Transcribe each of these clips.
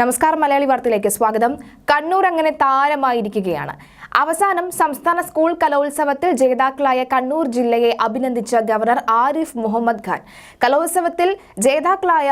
നമസ്കാരം മലയാളി വാർത്തയിലേക്ക് സ്വാഗതം. കണ്ണൂർ അങ്ങനെ താരമായിരിക്കുകയാണ്. അവസാനം സംസ്ഥാന സ്കൂൾ കലോത്സവത്തിൽ ജേതാക്കളായ കണ്ണൂർ ജില്ലയെ അഭിനന്ദിച്ച ഗവർണർ ആരിഫ് മുഹമ്മദ് ഖാൻ. കലോത്സവത്തിൽ ജേതാക്കളായ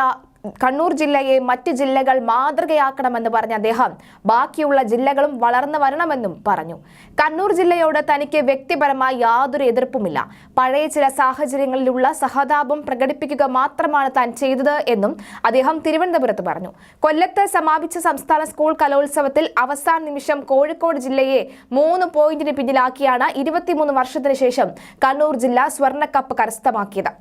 കണ്ണൂർ ജില്ലയെ മറ്റ് ജില്ലകൾ മാതൃകയാക്കണമെന്ന് പറഞ്ഞ അദ്ദേഹം ബാക്കിയുള്ള ജില്ലകളും വളർന്നു വരണമെന്നും പറഞ്ഞു. കണ്ണൂർ ജില്ലയോട് തനിക്ക് വ്യക്തിപരമായി യാതൊരു എതിർപ്പുമില്ല. പഴയ ചില സാഹചര്യങ്ങളിലുള്ള സഹതാപം പ്രകടിപ്പിക്കുക മാത്രമാണ് താൻ ചെയ്തത് എന്നും അദ്ദേഹം തിരുവനന്തപുരത്ത് പറഞ്ഞു. കൊല്ലത്ത് സമാപിച്ച സംസ്ഥാന സ്കൂൾ കലോത്സവത്തിൽ അവസാന നിമിഷം കോഴിക്കോട് ജില്ലയെ മൂന്ന് പോയിന്റിന് പിന്നിലാക്കിയാണ് ഇരുപത്തിമൂന്ന് വർഷത്തിന് ശേഷം കണ്ണൂർ ജില്ല സ്വർണക്കപ്പ് കരസ്ഥമാക്കിയത്.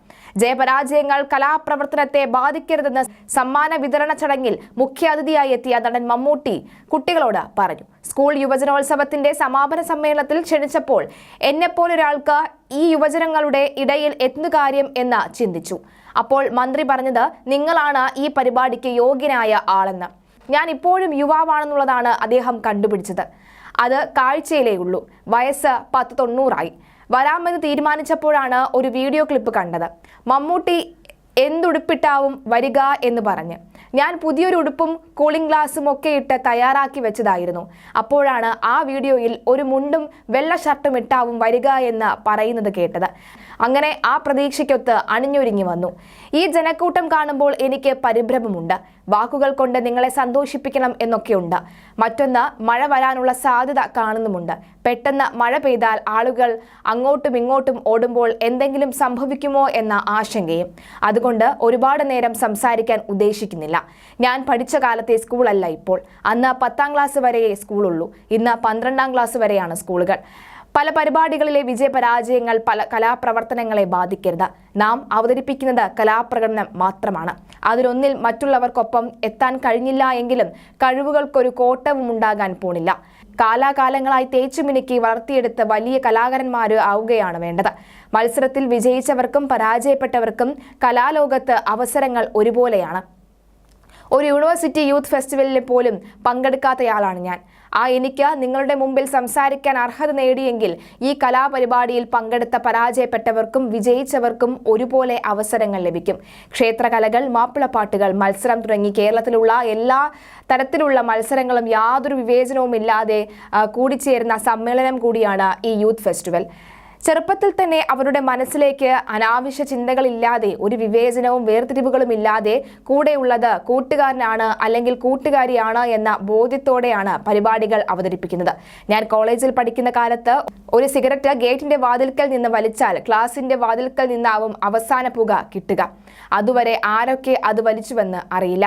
ജയപരാജയങ്ങൾ കലാപ്രവർത്തനത്തെ ബാധിക്കരുതെന്ന് സമ്മാന വിതരണ ചടങ്ങിൽ മുഖ്യാതിഥിയായി എത്തിയ നടൻ മമ്മൂട്ടി കുട്ടികളോട് പറഞ്ഞു. സ്കൂൾ യുവജനോത്സവത്തിന്റെ സമാപന സമ്മേളനത്തിൽ ക്ഷണിച്ചപ്പോൾ എന്നെപ്പോലൊരാൾക്ക് ഈ യുവജനങ്ങളുടെ ഇടയിൽ എന്ത് കാര്യം എന്ന് ചിന്തിച്ചു. അപ്പോൾ മന്ത്രി പറഞ്ഞത് നിങ്ങളാണ് ഈ പരിപാടിക്ക് യോഗ്യനായ ആളെന്ന്. ഞാൻ ഇപ്പോഴും യുവാവാണെന്നുള്ളതാണ് അദ്ദേഹം കണ്ടുപിടിച്ചത്. അത് കാഴ്ചയിലേ ഉള്ളൂ. വയസ്സ് പത്ത് തൊണ്ണൂറായി. വരാമെന്ന് തീരുമാനിച്ചപ്പോഴാണ് ഒരു വീഡിയോ ക്ലിപ്പ് കണ്ടത്. മമ്മൂട്ടി എന്തുടുപ്പിട്ടാവും വരിക എന്ന് പറഞ്ഞ്. ഞാൻ പുതിയൊരു ഉടുപ്പും കൂളിംഗ് ഗ്ലാസും ഒക്കെ ഇട്ട് തയ്യാറാക്കി വെച്ചതായിരുന്നു. അപ്പോഴാണ് ആ വീഡിയോയിൽ ഒരു മുണ്ടും വെള്ള ഷർട്ടും ഇട്ടാവും വരിക എന്ന് പറയുന്നത് കേട്ടത്. അങ്ങനെ ആ പ്രതീക്ഷയ്ക്കൊത്ത് അണിഞ്ഞൊരുങ്ങി വന്നു. ഈ ജനക്കൂട്ടം കാണുമ്പോൾ എനിക്ക് പരിഭ്രമമുണ്ട്. വാക്കുകൾ കൊണ്ട് നിങ്ങളെ സന്തോഷിപ്പിക്കണം എന്നൊക്കെയുണ്ട്. മറ്റൊന്ന് മഴ വരാനുള്ള സാധ്യത കാണുന്നുമുണ്ട്. പെട്ടെന്ന് മഴ പെയ്താൽ ആളുകൾ അങ്ങോട്ടും ഇങ്ങോട്ടും ഓടുമ്പോൾ എന്തെങ്കിലും സംഭവിക്കുമോ എന്ന ആശങ്കയും. അതുകൊണ്ട് ഒരുപാട് നേരം സംസാരിക്കാൻ ഉദ്ദേശിക്കുന്നില്ല. ഞാൻ പഠിച്ച കാലത്തെ സ്കൂളല്ല ഇപ്പോൾ. അന്ന് പത്താം ക്ലാസ് വരെയേ സ്കൂളുള്ളൂ. ഇന്ന് പന്ത്രണ്ടാം ക്ലാസ് വരെയാണ് സ്കൂളുകൾ. പല പരിപാടികളിലെ വിജയപരാജയങ്ങൾ പല കലാപ്രവർത്തനങ്ങളെ ബാധിക്കരുത്. നാം അവതരിപ്പിക്കുന്നത് കലാപ്രകടനം മാത്രമാണ്. അതിലൊന്നിൽ മറ്റുള്ളവർക്കൊപ്പം എത്താൻ കഴിഞ്ഞില്ല എങ്കിലും കഴിവുകൾക്കൊരു കോട്ടവും ഉണ്ടാകാൻ പോണില്ല. കാലാകാലങ്ങളായി തേച്ചുമിനുക്കി വളർത്തിയെടുത്ത് വലിയ കലാകാരന്മാർ ആവുകയാണ് വേണ്ടത്. മത്സരത്തിൽ വിജയിച്ചവർക്കും പരാജയപ്പെട്ടവർക്കും കലാലോകത്ത് അവസരങ്ങൾ ഒരുപോലെയാണ്. ഒരു യൂണിവേഴ്സിറ്റി യൂത്ത് ഫെസ്റ്റിവലിൽ പോലും പങ്കെടുക്കാത്തയാളാണ് ഞാൻ. ആ എനിക്ക് നിങ്ങളുടെ മുമ്പിൽ സംസാരിക്കാൻ അർഹത നേടിയെങ്കിൽ ഈ കലാപരിപാടിയിൽ പങ്കെടുത്ത പരാജയപ്പെട്ടവർക്കും വിജയിച്ചവർക്കും ഒരുപോലെ അവസരങ്ങൾ ലഭിക്കും. ക്ഷേത്രകലകൾ മാപ്പിളപ്പാട്ടുകൾ മത്സരം തുടങ്ങി കേരളത്തിലുള്ള എല്ലാ തരത്തിലുള്ള മത്സരങ്ങളും യാതൊരു വിവേചനവും ഇല്ലാതെ കൂടിച്ചേരുന്ന സമ്മേളനം കൂടിയാണ് ഈ യൂത്ത് ഫെസ്റ്റിവൽ. ചെറുപ്പത്തിൽ തന്നെ അവരുടെ മനസ്സിലേക്ക് അനാവശ്യ ചിന്തകളില്ലാതെ ഒരു വിവേചനവും വേർതിരിവുകളും ഇല്ലാതെ കൂടെയുള്ളത് കൂട്ടുകാരനാണ് അല്ലെങ്കിൽ കൂട്ടുകാരിയാണ് എന്ന ബോധ്യത്തോടെയാണ് പരിപാടികൾ അവതരിപ്പിക്കുന്നത്. ഞാൻ കോളേജിൽ പഠിക്കുന്ന കാലത്ത് ഒരു സിഗരറ്റ് ഗേറ്റിന്റെ വാതിൽക്കൽ നിന്ന് വലിച്ചാൽ ക്ലാസിന്റെ വാതിൽക്കൽ നിന്നാവും അവസാന പുക കിട്ടുക. അതുവരെ ആരൊക്കെ അത് വലിച്ചുവെന്ന് അറിയില്ല.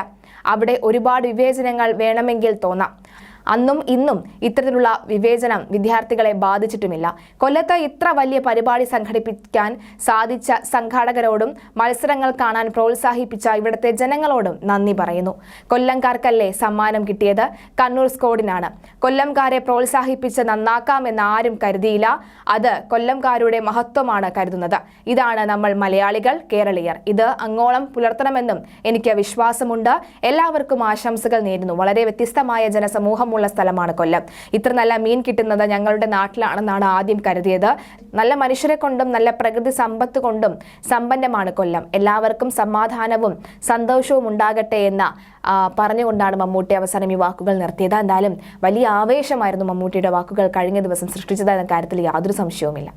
അവിടെ ഒരുപാട് വിവേചനങ്ങൾ വേണമെങ്കിൽ തോന്നാം. അന്നും ഇന്നും ഇത്തരത്തിലുള്ള വിവേചനം വിദ്യാർത്ഥികളെ ബാധിച്ചിട്ടുമില്ല. കൊല്ലത്ത് ഇത്ര വലിയ പരിപാടി സംഘടിപ്പിക്കാൻ സാധിച്ച സംഘാടകരോടും മത്സരങ്ങൾ കാണാൻ പ്രോത്സാഹിപ്പിച്ച ഇവിടുത്തെ ജനങ്ങളോടും നന്ദി പറയുന്നു. കൊല്ലംകാർക്കല്ലേ സമ്മാനം കിട്ടിയത്? കണ്ണൂർ സ്കോഡിനാണ്. കൊല്ലംകാരെ പ്രോത്സാഹിപ്പിച്ച് നന്നാക്കാമെന്ന് ആരും കരുതിയില്ല. അത് കൊല്ലംകാരുടെ മഹത്വമാണ് കരുതുന്നത്. ഇതാണ് നമ്മൾ മലയാളികൾ കേരളീയർ. ഇത് അങ്ങോളം പുലർത്തണമെന്നും എനിക്ക് വിശ്വാസമുണ്ട്. എല്ലാവർക്കും ആശംസകൾ നേരുന്നു. വളരെ വ്യത്യസ്തമായ ജനസമൂഹമുള്ള സ്ഥലമാണ് കൊല്ലം. ഇത്ര നല്ല മീൻ കിട്ടുന്നത് ഞങ്ങളുടെ നാട്ടിലാണെന്നാണ് ആദ്യം കരുതിയത്. നല്ല മനുഷ്യരെ കൊണ്ടും നല്ല പ്രകൃതി സമ്പത്ത് കൊണ്ടും സമ്പന്നമാണ് കൊല്ലം. എല്ലാവർക്കും സമാധാനവും സന്തോഷവും ഉണ്ടാകട്ടെ എന്ന പറഞ്ഞുകൊണ്ടാണ് മമ്മൂട്ടി അവസാനം ഈ വാക്കുകൾ നിർത്തിയത്. എന്തായാലും വലിയ ആവേശമായിരുന്നു മമ്മൂട്ടിയുടെ വാക്കുകൾ കഴിഞ്ഞ ദിവസം സൃഷ്ടിച്ചത് എന്ന കാര്യത്തിൽ യാതൊരു സംശയവുമില്ല.